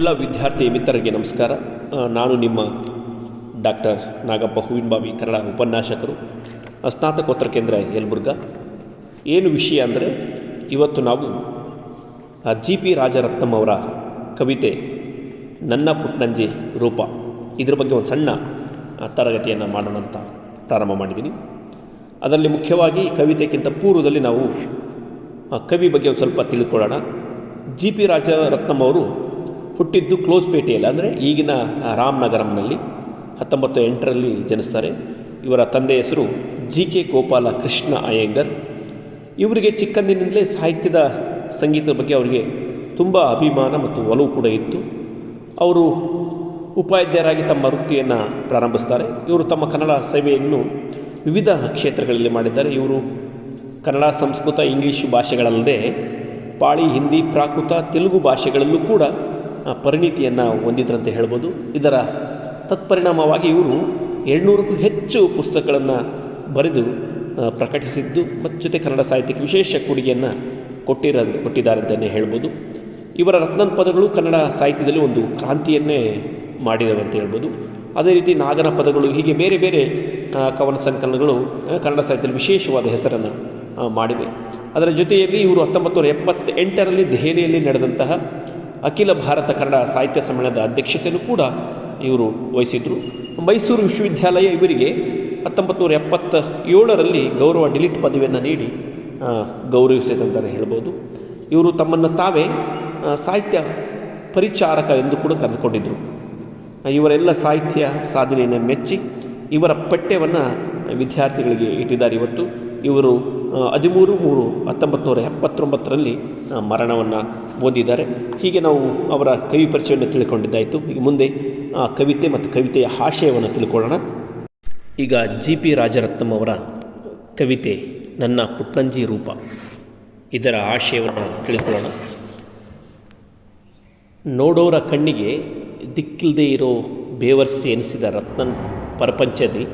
ಎಲ್ಲ ವಿದ್ಯಾರ್ಥಿ ಮಿತ್ರರಿಗೆ ನಮಸ್ಕಾರ. ನಾನು ನಿಮ್ಮ ಡಾಕ್ಟರ್ ನಾಗಪ್ಪ ಹೂವಿನಬಾವಿ ಕನ್ನಡ ಉಪನ್ಯಾಸಕರು, ಸ್ನಾತಕೋತ್ತರ ಕೇಂದ್ರ ಯಲಬುರ್ಗ. ಏನು ವಿಷಯ ಅಂದರೆ, ಇವತ್ತು ನಾವು ಜಿ ಪಿ ರಾಜರತ್ನಂ ಅವರ ಕವಿತೆ ನನ್ನ ಪುಟ್ನಂಜಿ ರೂಪ. ಇದ್ರ ಬಗ್ಗೆ ಒಂದು ಸಣ್ಣ ತರಗತಿಯನ್ನು ಮಾಡೋಣ ಅಂತ ಪ್ರಾರಂಭ ಮಾಡಿದ್ದೀನಿ. ಅದರಲ್ಲಿ ಮುಖ್ಯವಾಗಿ ಕವಿತೆಗಿಂತ ಪೂರ್ವದಲ್ಲಿ ನಾವು ಕವಿ ಬಗ್ಗೆ ಒಂದು ಸ್ವಲ್ಪ ತಿಳ್ಕೊಳ್ಳೋಣ. ಜಿ ಪಿ ರಾಜರತ್ನಂ ಅವರು ಹುಟ್ಟಿದ್ದು ಕ್ಲೋಸ್ ಪೇಟೆಯಲ್ಲಿ, ಅಂದರೆ ಈಗಿನ ರಾಮನಗರಂನಲ್ಲಿ ಹತ್ತೊಂಬತ್ತು ಎಂಟರಲ್ಲಿ ಜನಿಸ್ತಾರೆ. ಇವರ ತಂದೆ ಹೆಸರು ಜಿ ಕೆ ಗೋಪಾಲ ಕೃಷ್ಣ ಅಯ್ಯಂಗರ್. ಇವರಿಗೆ ಚಿಕ್ಕಂದಿನಿಂದಲೇ ಸಾಹಿತ್ಯದ ಸಂಗೀತದ ಬಗ್ಗೆ ಅವರಿಗೆ ತುಂಬ ಅಭಿಮಾನ ಮತ್ತು ಒಲವು ಕೂಡ ಇತ್ತು. ಅವರು ಉಪಾಧ್ಯಾಯರಾಗಿ ತಮ್ಮ ವೃತ್ತಿಯನ್ನು ಪ್ರಾರಂಭಿಸ್ತಾರೆ. ಇವರು ತಮ್ಮ ಕನ್ನಡ ಸೇವೆಯನ್ನು ವಿವಿಧ ಕ್ಷೇತ್ರಗಳಲ್ಲಿ ಮಾಡಿದ್ದಾರೆ. ಇವರು ಕನ್ನಡ, ಸಂಸ್ಕೃತ, ಇಂಗ್ಲೀಷ್ ಭಾಷೆಗಳಲ್ಲದೆ ಪಾಳಿ, ಹಿಂದಿ, ಪ್ರಾಕೃತ, ತೆಲುಗು ಭಾಷೆಗಳಲ್ಲೂ ಕೂಡ ಪರಿಣಿತಿಯನ್ನು ಹೊಂದಿದ್ರಂತೆ ಹೇಳ್ಬೋದು. ಇದರ ತತ್ಪರಿಣಾಮವಾಗಿ ಇವರು ಎರಡುನೂರಕ್ಕೂ ಹೆಚ್ಚು ಪುಸ್ತಕಗಳನ್ನು ಬರೆದು ಪ್ರಕಟಿಸಿದ್ದು ಮತ್ತು ಜೊತೆ ಕನ್ನಡ ಸಾಹಿತ್ಯಕ್ಕೆ ವಿಶೇಷ ಕೊಡುಗೆಯನ್ನು ಕೊಟ್ಟಿರ ಕೊಟ್ಟಿದ್ದಾರೆ ಅಂತಲೇ ಹೇಳ್ಬೋದು. ಇವರ ರತ್ನನ್ ಪದಗಳು ಕನ್ನಡ ಸಾಹಿತ್ಯದಲ್ಲಿ ಒಂದು ಕ್ರಾಂತಿಯನ್ನೇ ಮಾಡಿದವೆ ಅಂತ ಹೇಳ್ಬೋದು. ಅದೇ ರೀತಿ ನಾಗನ ಪದಗಳು ಹೀಗೆ ಬೇರೆ ಬೇರೆ ಕವನ ಸಂಕಲನಗಳು ಕನ್ನಡ ಸಾಹಿತ್ಯದಲ್ಲಿ ವಿಶೇಷವಾದ ಹೆಸರನ್ನು ಮಾಡಿವೆ. ಅದರ ಜೊತೆಯಲ್ಲಿ ಇವರು ಹತ್ತೊಂಬತ್ತು ನೂರ ಎಪ್ಪತ್ತೆಂಟರಲ್ಲಿ ದೆಹಲಿಯಲ್ಲಿ ನಡೆದಂತಹ ಅಖಿಲ ಭಾರತ ಕನ್ನಡ ಸಾಹಿತ್ಯ ಸಮ್ಮೇಳನದ ಅಧ್ಯಕ್ಷತೆಯನ್ನು ಕೂಡ ಇವರು ವಹಿಸಿದರು. ಮೈಸೂರು ವಿಶ್ವವಿದ್ಯಾಲಯ ಇವರಿಗೆ ಹತ್ತೊಂಬತ್ತು ನೂರ ಎಪ್ಪತ್ತ ಏಳರಲ್ಲಿ ಗೌರವ ಡಿಲಿಟ್ ಪದವಿಯನ್ನು ನೀಡಿ ಗೌರವಿಸಿದೆ ಅಂತಲೇ ಹೇಳ್ಬೋದು. ಇವರು ತಮ್ಮನ್ನು ತಾವೇ ಸಾಹಿತ್ಯ ಪರಿಚಾರಕ ಎಂದು ಕೂಡ ಕರೆದುಕೊಂಡಿದ್ದರು ಇವರೆಲ್ಲ ಸಾಹಿತ್ಯ ಸಾಧನೆಯನ್ನು ಮೆಚ್ಚಿ, ಇವರ ಪಠ್ಯವನ್ನು ವಿದ್ಯಾರ್ಥಿಗಳಿಗೆ ಇಟ್ಟಿದ್ದಾರೆ ಇವತ್ತು. ಇವರು ಹದಿಮೂರು, ಮೂರು ಹತ್ತೊಂಬತ್ತು ನೂರ ಎಪ್ಪತ್ತೊಂಬತ್ತರಲ್ಲಿ ಮರಣವನ್ನು ಹೊಂದಿದ್ದಾರೆ. ಹೀಗೆ ನಾವು ಅವರ ಕವಿ ಪರಿಚಯವನ್ನು ತಿಳ್ಕೊಂಡಿದ್ದಾಯಿತು. ಈಗ ಮುಂದೆ ಕವಿತೆ ಮತ್ತು ಕವಿತೆಯ ಆಶಯವನ್ನು ತಿಳ್ಕೊಳ್ಳೋಣ. ಈಗ ಜಿ ಪಿ ರಾಜರತ್ನಂ ಅವರ ಕವಿತೆ, ನನ್ನ ಪುಟ್ಟಂಜಿ ರೂಪ. ಇದರ ಆಶಯವನ್ನು ತಿಳ್ಕೊಳ್ಳೋಣ. ನೋಡೋರ ಕಣ್ಣಿಗೆ ದಿಕ್ಕಿಲ್ಲದೆ ಇರೋ ಬೇವರ್ಸಿ ಎನಿಸಿದ ರತ್ನನ್ ಪ್ರಪಂಚದಿ.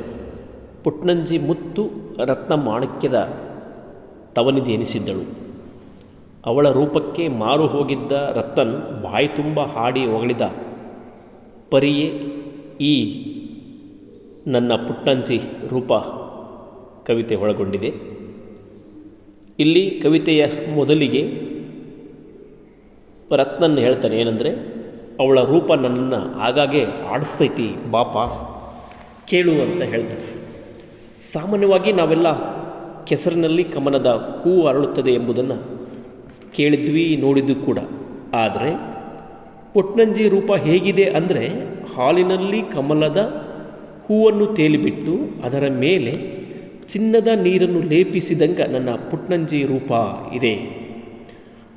ಪುಟ್ನಂಜಿ ಮುತ್ತು ರತ್ನ ಮಾಣಿಕ್ಯದ ತವನಿದಿ ಎನಿಸಿದ್ದಳು. ಅವಳ ರೂಪಕ್ಕೆ ಮಾರು ಹೋಗಿದ್ದ ರತನ್ ಬಾಯಿ ತುಂಬ ಹಾಡಿ ಹೊಗಳಿದ, ಪರಿಯೇ, ಈ ನನ್ನ ಪುಟ್ಟಂಜಿ ರೂಪ ಕವಿತೆ ಒಳಗೊಂಡಿದೆ. ಇಲ್ಲಿ ಕವಿತೆಯ ಮೊದಲಿಗೆ ರತ್ನನ್ ಹೇಳ್ತಾನೆ, ಏನಂದರೆ, ಅವಳ ರೂಪ ನನ್ನನ್ನು ಆಗಾಗೆ ಆಡಿಸ್ತೈತಿ, ಬಾಪ, ಕೇಳು ಅಂತ ಹೇಳ್ತಾನೆ. ಸಾಮಾನ್ಯವಾಗಿ ನಾವೆಲ್ಲ ಕೆಸರಿನಲ್ಲಿ ಕಮಲದ ಹೂ ಅರಳುತ್ತದೆ ಎಂಬುದನ್ನು ಕೇಳಿದ್ವಿ ನೋಡಿದ್ದು ಕೂಡ. ಆದರೆ ಪುಟ್ನಂಜಿ ರೂಪ ಹೇಗಿದೆ ಅಂದರೆ ಹಾಲಿನಲ್ಲಿ ಕಮಲದ ಹೂವನ್ನು ತೇಲಿಬಿಟ್ಟು ಅದರ ಮೇಲೆ ಚಿನ್ನದ ನೀರನ್ನು ಲೇಪಿಸಿದಂಗೆ ನನ್ನ ಪುಟ್ನಂಜಿ ರೂಪ ಇದೆ.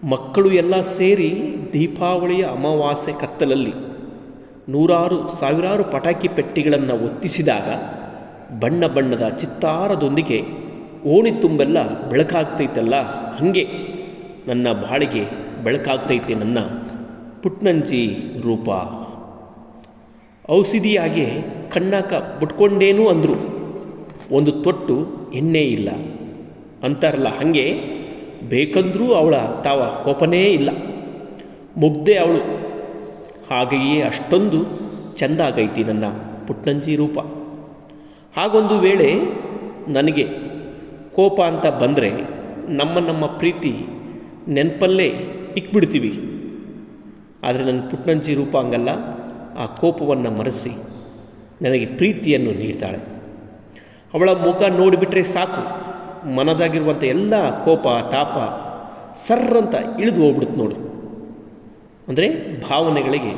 ಮಕ್ಕಳು ಎಲ್ಲ ಸೇರಿ ದೀಪಾವಳಿಯ ಅಮಾವಾಸ್ಯೆ ಕತ್ತಲಲ್ಲಿ ನೂರಾರು ಸಾವಿರಾರು ಪಟಾಕಿ ಪೆಟ್ಟಿಗಳನ್ನು ಒತ್ತಿಸಿದಾಗ ಬಣ್ಣ ಬಣ್ಣದ ಚಿತ್ತಾರದೊಂದಿಗೆ ಓಣಿ ತುಂಬೆಲ್ಲ ಬೆಳಕಾಗ್ತೈತಲ್ಲ? ಹಾಗೆ ನನ್ನ ಬಾಳಿಗೆ ಬೆಳಕಾಗ್ತೈತೆ ನನ್ನ ಪುಟ್ನಂಜಿ ರೂಪ. ಔಷಧಿಯಾಗೆ ಕಣ್ಣಾಕ ಬಿಟ್ಕೊಂಡೇನು ಅಂದರು. ಒಂದು ತೊಟ್ಟು ಎಣ್ಣೆ ಇಲ್ಲ. ಅಂತಾರಲ್ಲ, ಹಾಗೆ ಬೇಕಂದ್ರೂ ಅವಳ ತಾವ ಕೋಪನೇ ಇಲ್ಲ. ಮುಗ್ದೆ ಅವಳು. ಹಾಗೆಯೇ ಅಷ್ಟೊಂದು ಚೆಂದ ಆಗೈತಿ ನನ್ನ ಪುಟ್ಟಂಜಿ ರೂಪ. ಹಾಗೊಂದು ವೇಳೆ ನನಗೆ ಕೋಪ ಅಂತ ಬಂದರೆ ನಮ್ಮ ನಮ್ಮ ಪ್ರೀತಿ ನೆನಪಲ್ಲೇ ಇಕ್ಬಿಡ್ತೀವಿ. ಆದರೆ ನನ್ನ ಪುಟ್ಟಂಜಿ ರೂಪ ಹಂಗಲ್ಲ. ಆ ಕೋಪವನ್ನು ಮರೆಸಿ ನನಗೆ ಪ್ರೀತಿಯನ್ನು ನೀಡ್ತಾಳೆ. ಅವಳ ಮುಖ ನೋಡಿಬಿಟ್ರೆ ಸಾಕು. ಮನದಾಗಿರುವಂಥ ಎಲ್ಲ ಕೋಪ, ತಾಪ ಸರ್ರಂತ ಇಳಿದು ಹೋಗ್ಬಿಡುತ್ತೆ ನೋಡು. ಅಂದರೆ ಭಾವನೆಗಳಿಗೆ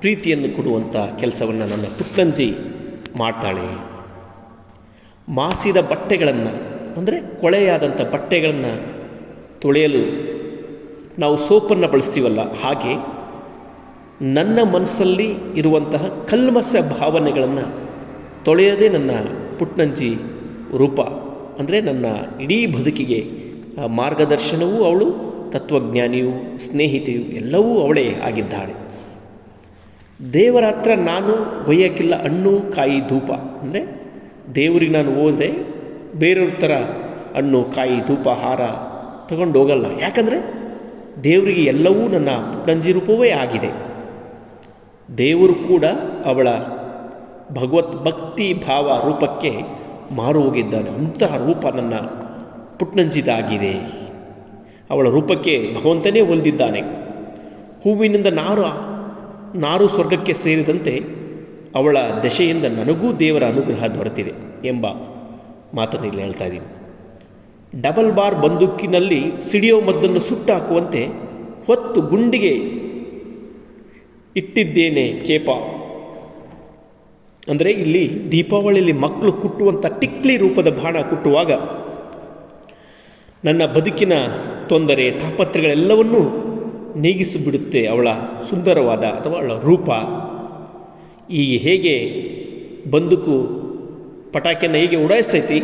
ಪ್ರೀತಿಯನ್ನು ಕೊಡುವಂಥ ಕೆಲಸವನ್ನು ನನ್ನ ಪುಟ್ಟಂಜಿ ಮಾಡ್ತಾಳೆ. ಮಾಸಿದ ಬಟ್ಟೆಗಳನ್ನು, ಅಂದರೆ ಕೊಳೆಯಾದಂಥ ಬಟ್ಟೆಗಳನ್ನು ತೊಳೆಯಲು ನಾವು ಸೋಪನ್ನು ಬಳಸ್ತೀವಲ್ಲ, ಹಾಗೆ ನನ್ನ ಮನಸ್ಸಲ್ಲಿ ಇರುವಂತಹ ಕಲ್ಮಸ ಭಾವನೆಗಳನ್ನು ತೊಳೆಯದೇ ನನ್ನ ಪುಟ್ನಂಜಿ ರೂಪ. ಅಂದರೆ ನನ್ನ ಇಡೀ ಬದುಕಿಗೆ ಮಾರ್ಗದರ್ಶನವೂ ಅವಳು, ತತ್ವಜ್ಞಾನಿಯು, ಸ್ನೇಹಿತೆಯು ಎಲ್ಲವೂ ಅವಳೇ ಆಗಿದ್ದಾಳೆ. ದೇವರ ಹತ್ರ ನಾನು ಒಯ್ಯಕ್ಕಿಲ್ಲ ಹಣ್ಣು, ಕಾಯಿ, ಧೂಪ, ಅಂದರೆ ದೇವರಿಗೆ ನಾನು ಹೋದರೆ ಬೇರೆಯವ್ರ ಥರ ಹಣ್ಣು, ಕಾಯಿ, ಧೂಪ, ಹಾರ ತಗೊಂಡು ಹೋಗಲ್ಲ. ಯಾಕಂದರೆ ದೇವರಿಗೆ ಎಲ್ಲವೂ ನನ್ನ ಗಂಜಿ ರೂಪವೇ ಆಗಿದೆ. ದೇವರು ಕೂಡ ಅವಳ ಭಗವತ್ ಭಕ್ತಿ ಭಾವ ರೂಪಕ್ಕೆ ಮಾರು ಹೋಗಿದ್ದಾನೆ. ಅಂತಹ ರೂಪ ನನ್ನ ಪುಟ್ನಂಜಿದಾಗಿದೆ ಅವಳ ರೂಪಕ್ಕೆ ಭಗವಂತನೇ ಹೊಲ್ದಿದ್ದಾನೆ. ಹೂವಿನಿಂದ ನಾರು ನಾರು ಸ್ವರ್ಗಕ್ಕೆ ಸೇರಿದಂತೆ ಅವಳ ದಶೆಯಿಂದ ನನಗೂ ದೇವರ ಅನುಗ್ರಹ ದೊರೆತಿದೆ ಎಂಬ ಮಾತನ್ನು ಇಲ್ಲಿ ಹೇಳ್ತಾ ಇದ್ದೀನಿ. ಡಬಲ್ ಬಾರ್ ಬಂದೂಕಿನಲ್ಲಿ ಸಿಡಿಯೋ ಮದ್ದನ್ನು ಸುಟ್ಟಾಕುವಂತೆ ಹೊತ್ತು ಗುಂಡಿಗೆ ಇಟ್ಟಿದ್ದೇನೆ ಕೇಪ. ಅಂದರೆ ಇಲ್ಲಿ ದೀಪಾವಳಿಯಲ್ಲಿ ಮಕ್ಕಳು ಕುಟ್ಟುವಂಥ ಟಿಕ್ಲಿ ರೂಪದ ಬಾಣ ಕುಟ್ಟುವಾಗ ನನ್ನ ಬದುಕಿನ ತೊಂದರೆ ತಾಪತ್ರೆಗಳೆಲ್ಲವನ್ನೂ ನೀಗಿಸಿಬಿಡುತ್ತೆ ಅವಳ ಸುಂದರವಾದ ಅಥವಾ ಅವಳ ರೂಪ. ಈ ಹೇಗೆ ಬಂದೂಕು ಪಟಾಕಿಯನ್ನು ಹೇಗೆ ಉಡಾಯಿಸ್ತೈತಿ,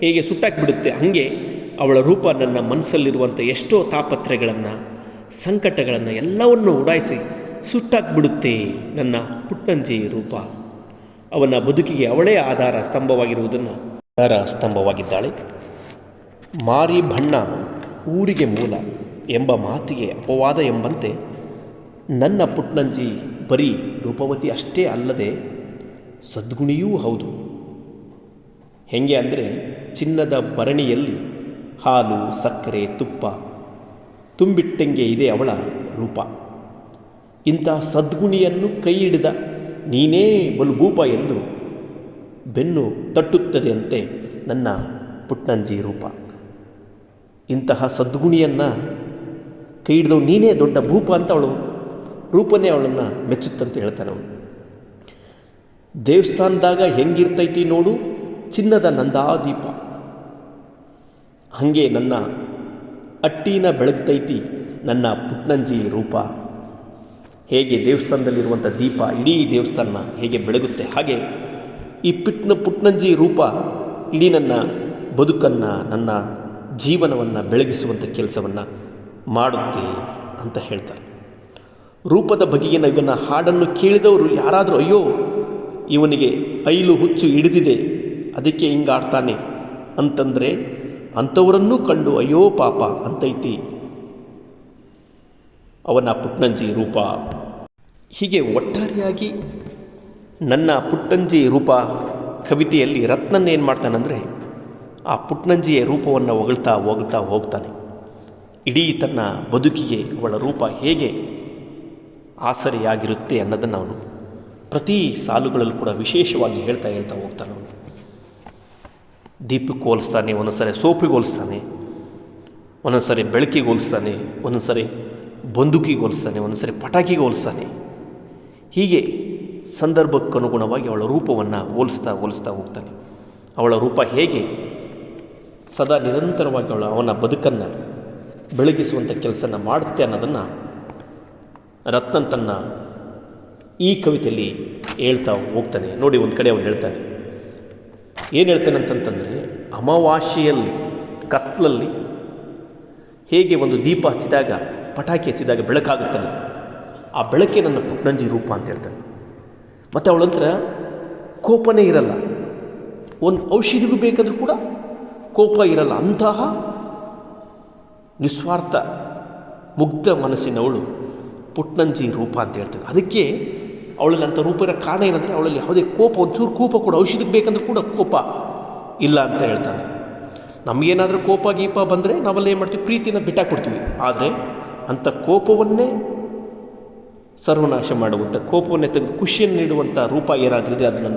ಹೇಗೆ ಸುಟ್ಟಾಕಿಬಿಡುತ್ತೆ, ಹಾಗೆ ಅವಳ ರೂಪ ನನ್ನ ಮನಸ್ಸಲ್ಲಿರುವಂಥ ಎಷ್ಟೋ ತಾಪತ್ರೆಗಳನ್ನು ಸಂಕಟಗಳನ್ನು ಎಲ್ಲವನ್ನು ಉಡಾಯಿಸಿ ಸುಟ್ಟಾಕ್ಬಿಡುತ್ತೆ ನನ್ನ ಪುಟ್ಟಂಜಿ ರೂಪ. ಅವನ ಬದುಕಿಗೆ ಅವಳೇ ಆಧಾರ ಸ್ತಂಭವಾಗಿರುವುದನ್ನು ಆಧಾರ ಸ್ತಂಭವಾಗಿದ್ದಾಳೆ. ಮಾರಿ ಬಣ್ಣ ಊರಿಗೆ ಮೂಲ ಎಂಬ ಮಾತಿಗೆ ಅಪವಾದ ಎಂಬಂತೆ ನನ್ನ ಪುಟ್ನಂಜಿ ಬರೀ ರೂಪವತಿ ಅಷ್ಟೇ ಅಲ್ಲದೆ ಸದ್ಗುಣಿಯೂ ಹೌದು. ಹೆಂಗೆ ಅಂದರೆ ಚಿನ್ನದ ಭರಣಿಯಲ್ಲಿ ಹಾಲು, ಸಕ್ಕರೆ, ತುಪ್ಪ ತುಂಬಿಟ್ಟಂಗೆ ಇದೆ ಅವಳ ರೂಪ. ಇಂಥ ಸದ್ಗುಣಿಯನ್ನು ಕೈ ಹಿಡಿದ ನೀನೇ ಬಲುಭೂಪ ಎಂದು ಬೆನ್ನು ತಟ್ಟುತ್ತದೆ ಅಂತೆ ನನ್ನ ಪುಟ್ಟಂಜಿ ರೂಪ. ಇಂತಹ ಸದ್ಗುಣಿಯನ್ನು ಕೈ ಹಿಡಿದವು ನೀನೇ ದೊಡ್ಡ ಭೂಪ ಅಂತ ಅವಳು ರೂಪನೇ ಅವಳನ್ನು ಮೆಚ್ಚುತ್ತಂತ ಹೇಳ್ತಾನೆ ಅವನು. ದೇವಸ್ಥಾನದಾಗ ಹೆಂಗಿರ್ತೈತಿ ನೋಡು, ಚಿನ್ನದ ನಂದಾದೀಪ. ಹಾಗೆ ನನ್ನ ಅಟ್ಟಿನ ಬೆಳಗ್ತೈತಿ, ನನ್ನ ಪುಟ್ನಂಜಿ ರೂಪ. ಹೇಗೆ ದೇವಸ್ಥಾನದಲ್ಲಿರುವಂಥ ದೀಪ ಇಡೀ ದೇವಸ್ಥಾನ ಹೇಗೆ ಬೆಳಗುತ್ತೆ, ಹಾಗೆ ಈ ಪಿಟ್ನ ಪುಟ್ನಂಜಿ ರೂಪ ಇಡೀ ನನ್ನ ಬದುಕನ್ನು, ನನ್ನ ಜೀವನವನ್ನು ಬೆಳಗಿಸುವಂಥ ಕೆಲಸವನ್ನು ಮಾಡುತ್ತೆ ಅಂತ ಹೇಳ್ತಾರೆ. ರೂಪದ ಬಗೆಗಿನ ಇವನ ಹಾಡನ್ನು ಕೇಳಿದವರು ಯಾರಾದರೂ, ಅಯ್ಯೋ, ಇವನಿಗೆ ಐಲು ಹುಚ್ಚು ಹಿಡಿದಿದೆ, ಅದಕ್ಕೆ ಹಿಂಗೆ ಆಡ್ತಾನೆ ಅಂತಂದರೆ, ಅಂಥವರನ್ನೂ ಕಂಡು, ಅಯ್ಯೋ, ಪಾಪ, ಅಂತೈತಿ. ಅವನ ಪುಟ್ಟಂಜಿ ರೂಪ. ಹೀಗೆ ಒಟ್ಟಾರೆಯಾಗಿ ನನ್ನ ಪುಟ್ಟಂಜಿ ರೂಪ ಕವಿತೆಯಲ್ಲಿ ರತ್ನನ್ ಏನು ಮಾಡ್ತಾನಂದರೆ, ಆ ಪುಟ್ನಂಜಿಯ ರೂಪವನ್ನು ಹೊಗಳ್ತಾ ಹೋಗ್ತಾ ಹೋಗ್ತಾನೆ. ಇಡೀ ತನ್ನ ಬದುಕಿಗೆ ಅವಳ ರೂಪ ಹೇಗೆ ಆಸರೆಯಾಗಿರುತ್ತೆ ಅನ್ನೋದನ್ನು ಅವನು ಪ್ರತಿ ಸಾಲುಗಳಲ್ಲೂ ಕೂಡ ವಿಶೇಷವಾಗಿ ಹೇಳ್ತಾ ಹೇಳ್ತಾ ಹೋಗ್ತಾನೆ ಅವನು. ದೀಪಕ್ಕೆ ಹೋಲಿಸ್ತಾನೆ, ಒಂದೊಂದ್ಸರಿ ಸೋಪಿಗೆ ಹೋಲಿಸ್ತಾನೆ, ಒಂದೊಂದ್ಸರಿ ಬೆಳಕಿಗೆ ಹೋಲಿಸ್ತಾನೆ, ಒಂದೊಂದ್ಸರಿ ಬಂದೂಕಿಗೆ ಹೋಲಿಸ್ತಾನೆ, ಒಂದೊಂದ್ಸರಿ ಪಟಾಕಿಗೆ ಹೋಲಿಸ್ತಾನೆ. ಹೀಗೆ ಸಂದರ್ಭಕ್ಕನುಗುಣವಾಗಿ ಅವಳ ರೂಪವನ್ನು ಹೋಲಿಸ್ತಾ ಹೋಲಿಸ್ತಾ ಹೋಗ್ತಾನೆ. ಅವಳ ರೂಪ ಹೇಗೆ? ಸದಾ ನಿರಂತರವಾಗಿ ಅವಳ ಅವನ ಬದುಕನ್ನು ಬೆಳಗಿಸುವಂಥ ಕೆಲಸನ ಮಾಡುತ್ತೆ ಅನ್ನೋದನ್ನು ರತ್ನನ್ ತನ್ನ ಈ ಕವಿತೆಯಲ್ಲಿ ಹೇಳ್ತಾ ಹೋಗ್ತಾನೆ. ನೋಡಿ, ಒಂದು ಕಡೆ ಅವನು ಹೇಳ್ತಾನೆ. ಏನು ಹೇಳ್ತಾನೆ ಅಂತಂತಂದರೆ, ಅಮಾವಾಸ್ಯೆಯಲ್ಲಿ, ಕತ್ಲಲ್ಲಿ ಹೇಗೆ ಒಂದು ದೀಪ ಹಚ್ಚಿದಾಗ, ಪಟಾಕಿ ಹಚ್ಚಿದಾಗ ಬೆಳಕಾಗುತ್ತಲ್ಲ, ಆ ಬೆಳಕೆ ನನ್ನ ಪುಟ್ನಂಜಿ ರೂಪ ಅಂತ ಹೇಳ್ತಾನೆ. ಮತ್ತು ಅವಳಂತರ ಕೋಪನೇ ಇರಲ್ಲ. ಒಂದು ಔಷಧಿಗೂ ಬೇಕಾದರೂ ಕೂಡ ಕೋಪ ಇರಲ್ಲ. ಅಂತಹ ನಿಸ್ವಾರ್ಥ, ಮುಗ್ಧ ಮನಸ್ಸಿನವಳು ಪುಟ್ನಂಜಿ ರೂಪ ಅಂತ ಹೇಳ್ತಾನೆ. ಅದಕ್ಕೆ ಅವಳಲ್ಲಿ ಅಂಥ ರೂಪ ಇರೋ ಕಾರಣ ಏನಂದರೆ ಅವಳಲ್ಲಿ ಯಾವುದೇ ಕೋಪ, ಒಂಚೂರು ಕೋಪ ಕೂಡ ಔಷಧಕ್ಕೆ ಬೇಕಂದ್ರೆ ಕೂಡ ಕೋಪ ಇಲ್ಲ ಅಂತ ಹೇಳ್ತಾನೆ. ನಮಗೇನಾದರೂ ಕೋಪ, ಗೀಪ ಬಂದರೆ ನಾವೆಲ್ಲ ಏನು ಮಾಡ್ತೀವಿ? ಪ್ರೀತಿನ ಬಿಟ್ಟಾಕ್ಬಿಡ್ತೀವಿ. ಆದರೆ ಅಂಥ ಕೋಪವನ್ನೇ ಸರ್ವನಾಶ ಮಾಡುವಂಥ, ಕೋಪವನ್ನೇ ತೆಗೆದು ಖುಷಿಯನ್ನು ನೀಡುವಂಥ ರೂಪ ಏನಾದರೂ ಇದೆ ಅದು ನನ್ನ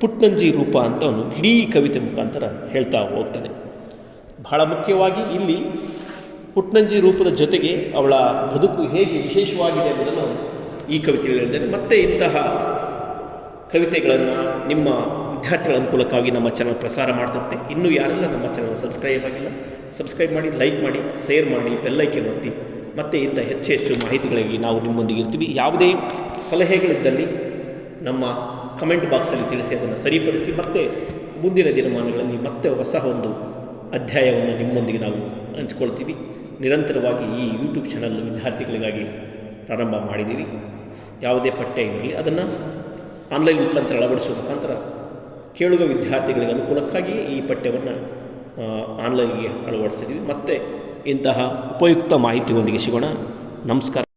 ಪುಟ್ನಂಜಿ ರೂಪ ಅಂತ ಅವನು ಇಡೀ ಕವಿತೆ ಮುಖಾಂತರ ಹೇಳ್ತಾ ಹೋಗ್ತಾನೆ. ಬಹಳ ಮುಖ್ಯವಾಗಿ ಇಲ್ಲಿ ಪುಟ್ನಂಜಿ ರೂಪದ ಜೊತೆಗೆ ಅವಳ ಬದುಕು ಹೇಗೆ ವಿಶೇಷವಾಗಿದೆ ಎಂಬುದನ್ನು ಈ ಕವಿತೆಯಲ್ಲಿ ಹೇಳಿದ್ದೇನೆ ಮತ್ತೆ ಇಂತಹ ಕವಿತೆಗಳನ್ನು ನಿಮ್ಮ ವಿದ್ಯಾರ್ಥಿಗಳ ಅನುಕೂಲಕ್ಕಾಗಿ ನಮ್ಮ ಚಾನಲ್ ಪ್ರಸಾರ ಮಾಡ್ತಿರುತ್ತೆ. ಇನ್ನೂ ಯಾರೆಲ್ಲ ನಮ್ಮ ಚಾನಲ್ ಸಬ್ಸ್ಕ್ರೈಬ್ ಆಗಿಲ್ಲ ಸಬ್ಸ್ಕ್ರೈಬ್ ಮಾಡಿ ಲೈಕ್ ಮಾಡಿ ಶೇರ್ ಮಾಡಿ ಬೆಲ್ಲೈಕನ್ ಒತ್ತಿ. ಮತ್ತು ಇಂಥ ಹೆಚ್ಚು ಹೆಚ್ಚು ಮಾಹಿತಿಗಳಿಗೆ ನಾವು ನಿಮ್ಮೊಂದಿಗೆ ಇರ್ತೀವಿ. ಯಾವುದೇ ಸಲಹೆಗಳಿದ್ದಲ್ಲಿ ನಮ್ಮ ಕಮೆಂಟ್ ಬಾಕ್ಸಲ್ಲಿ ತಿಳಿಸಿ ಅದನ್ನು ಸರಿಪಡಿಸಿ, ಮತ್ತೆ ಮುಂದಿನ ದಿನಮಾನಗಳಲ್ಲಿ ಮತ್ತೆ ಹೊಸ ಒಂದು ಅಧ್ಯಾಯವನ್ನು ನಿಮ್ಮೊಂದಿಗೆ ನಾವು ಹಂಚ್ಕೊಳ್ತೀವಿ. ನಿರಂತರವಾಗಿ ಈ ಯೂಟ್ಯೂಬ್ ಚಾನಲ್ ವಿದ್ಯಾರ್ಥಿಗಳಿಗಾಗಿ ಪ್ರಾರಂಭ ಮಾಡಿದ್ದೀವಿ. ಯಾವುದೇ ಪಠ್ಯ ಇರಲಿ, ಅದನ್ನು ಆನ್ಲೈನ್ ಮುಖಾಂತರ ಅಳವಡಿಸುವ ಮುಖಾಂತರ ಕೇಳುವ ವಿದ್ಯಾರ್ಥಿಗಳಿಗೆ ಅನುಕೂಲಕ್ಕಾಗಿ ಈ ಪಠ್ಯವನ್ನು ಆನ್ಲೈನ್ಗೆ ಅಳವಡಿಸಿದ್ದೀವಿ. ಮತ್ತು ಇಂತಹ ಉಪಯುಕ್ತ ಮಾಹಿತಿಯೊಂದಿಗೆ ಸಿಗೋಣ. ನಮಸ್ಕಾರ.